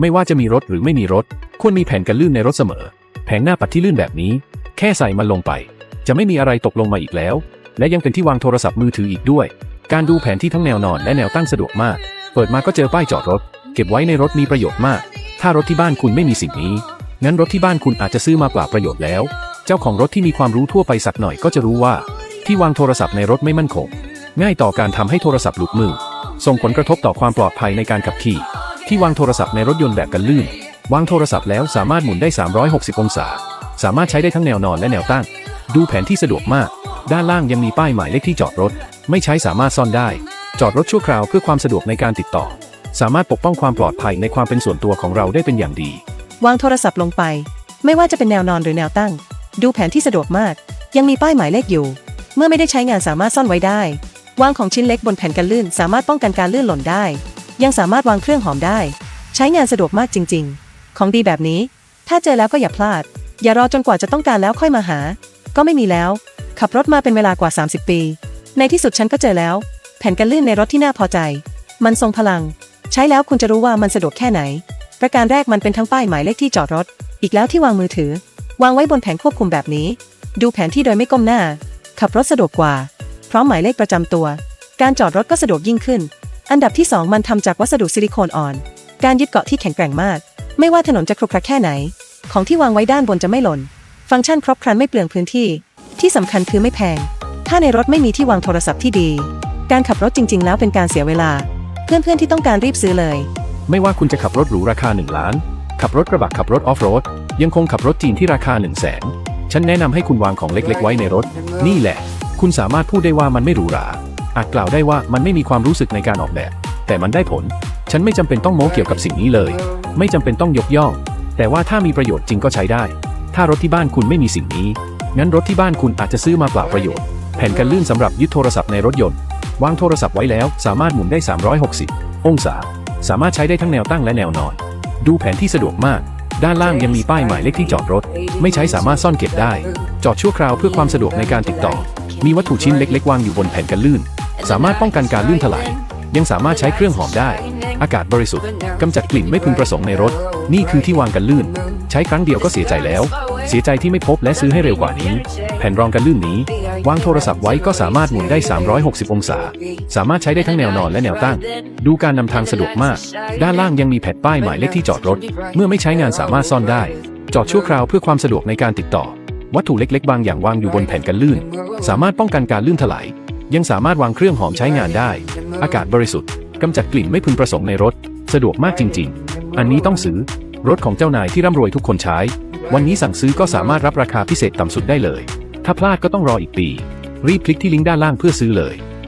ไม่ว่าจะมีรถหรือไม่มีรถ ควรมีแผ่นกันลื่นในรถเสมอ แผงหน้าปัดที่ลื่นแบบนี้ แค่ใส่มันลงไป จะไม่มีอะไรตกลงมาอีกแล้ว และยังเป็นที่วางโทรศัพท์มือถืออีกด้วย การดูแผนที่ทั้งแนวนอนและแนวตั้งสะดวกมาก เปิดมาก็เจอป้ายจอดรถ เก็บไว้ในรถมีประโยชน์มาก ถ้ารถที่บ้านคุณไม่มีสิ่งนี้ งั้นรถที่บ้านคุณอาจจะซื้อมาเปล่าประโยชน์แล้ว เจ้าของรถที่มีความรู้ทั่วไปสักหน่อยก็จะรู้ว่า ที่วางโทรศัพท์ในรถไม่มั่นคงง่ายต่อการทำให้โทรศัพท์หลุดมือ ส่งผลกระทบต่อความปลอดภัยในการขับขี่ ที่วางโทรศัพท์ในรถยนต์แบบกันลื่น วางโทรศัพท์แล้วสามารถหมุนได้ 360 องศา สามารถใช้ได้ทั้งแนวนอนและแนวตั้ง ดูแผนที่สะดวกมาก ด้านล่างยังมีป้ายหมายเลขที่จอดรถ ไม่ใช้สามารถซ่อนได้ จอดรถชั่วคราวเพื่อความสะดวกในการติดต่อ สามารถปกป้องความปลอดภัยในความเป็นส่วนตัวของเราได้เป็นอย่างดี วางโทรศัพท์ลงไป ไม่ว่าจะเป็นแนวนอนหรือแนวตั้ง ดูแผนที่สะดวกมาก ยังมีป้ายหมายเลขอยู่ เมื่อไม่ได้ใช้งานสามารถซ่อนไว้ได้ วางของชิ้นเล็กบนแผ่นกันลื่น สามารถป้องกันการลื่นหล่นได้ ยังสามารถวางเครื่องหอมได้ ใช้งานสะดวกมากจริง ๆ ของดีแบบนี้ ถ้าเจอแล้วก็อย่าพลาด อย่ารอจนกว่าจะต้องการแล้วค่อยมาหา ก็ไม่มีแล้ว ขับรถมาเป็นเวลากว่า 30 ปี ในที่สุดฉันก็เจอแล้ว แผ่นกันลื่นในรถที่น่าพอใจ มันทรงพลัง ใช้แล้วคุณจะรู้ว่ามันสะดวกแค่ไหน ประการแรกมันเป็นทั้งป้ายหมายเลขที่จอดรถ อีกแล้วที่วางมือถือ วางไว้บนแผงควบคุมแบบนี้ ดูแผนที่โดยไม่ก้มหน้า ขับรถสะดวกกว่า พร้อมหมายเลขประจำตัว การจอดรถก็สะดวกยิ่งขึ้น อันดับที่ 2 มันทำจากวัสดุซิลิโคนอ่อน การยึดเกาะที่แข็งแกร่งมาก ไม่ว่าถนนจะครุขระแค่ไหน ของที่วางไว้ด้านบนจะไม่หล่น ฟังก์ชันครบครันไม่เปลืองพื้นที่ ที่สำคัญคือไม่แพง ถ้าในรถไม่มีที่วางโทรศัพท์ที่ดี การขับรถจริง ๆ แล้วเป็นการเสียเวลา เพื่อนๆที่ต้องการรีบซื้อเลย ไม่ว่าคุณจะขับรถหรูราคา 1 ล้าน ขับรถกระบะขับรถออฟโรด ยังคงขับรถจีนที่ราคา1 0 0 0 0แสนฉันแนะนำให้คุณวางของเล็กๆ ไว้ในรถ นี่แหละ คุณสามารถพูดได้ว่ามันไม่หรูหรา อาจกล่าวได้ว่ามันไม่มีความรู้สึกในการออกแบบ แต่มันได้ผล ฉันไม่จำเป็นต้องโม้เกี่ยวกับสิ่งนี้เลย ไม่จำเป็นต้องยกย่อง แต่ว่าถ้ามีประโยชน์จริงก็ใช้ได้ ถ้ารถที่บ้านคุณไม่มีสิ่งนี้ งั้นรถที่บ้านคุณอาจจะซื้อมาเปล่าประโยชน์ แผ่นกันลื่นสำหรับยึดโทรศัพท์ในรถยนต์ วางโทรศัพท์ไว้แล้วสามารถหมุนได้ 360 องศา สามารถใช้ได้ทั้งแนวตั้งและแนวนอน ดูแผนที่สะดวกมากด้านล่างยังมีป้ายหมายเลขที่จอดรถ ไม่ใช้สามารถซ่อนเก็บได้ จอดชั่วคราวเพื่อความสะดวกในการติดต่อ มีวัตถุชิ้นเล็ก ๆ วางอยู่บนแผ่นกันลื่น สามารถป้องกันการลื่นถลาย ยังสามารถใช้เครื่องหอมได้ อากาศบริสุทธิ์กำจัดกลิ่นไม่พึงประสงค์ในรถ นี่คือที่วางกันลื่น ใช้ครั้งเดียวก็เสียใจแล้ว เสียใจที่ไม่พบและซื้อให้เร็วกว่านี้ แผ่นรองกันลื่นนี้ วางโทรศัพท์ไว้ก็สามารถหมุนได้ 360 องศา สามารถใช้ได้ทั้งแนวนอนและแนวตั้ง ดูการนำทางสะดวกมาก ด้านล่างยังมีแผ่นป้ายหมายเลขที่จอดรถ เมื่อไม่ใช้งานสามารถซ่อนได้ จอดชั่วคราวเพื่อความสะดวกในการติดต่อ วัตถุเล็ก ๆ บางอย่างวางอยู่บนแผ่นกันลื่น สามารถป้องกันการลื่นถลาย ยังสามารถวางเครื่องหอมใช้งานได้ อากาศบริสุทธิ์กำจัดกลิ่นไม่พึงประสงค์ในรถ สะดวกมากจริง ๆ อันนี้ต้องซื้อ รถของเจ้านายที่ร่ำรวยทุกคนใช้ วันนี้สั่งซื้อก็สามารถรับราคาพิเศษต่ำสุดได้เลย ถ้าพลาดก็ต้องรออีกปี รีบคลิกที่ลิงก์ด้านล่างเพื่อซื้อเลย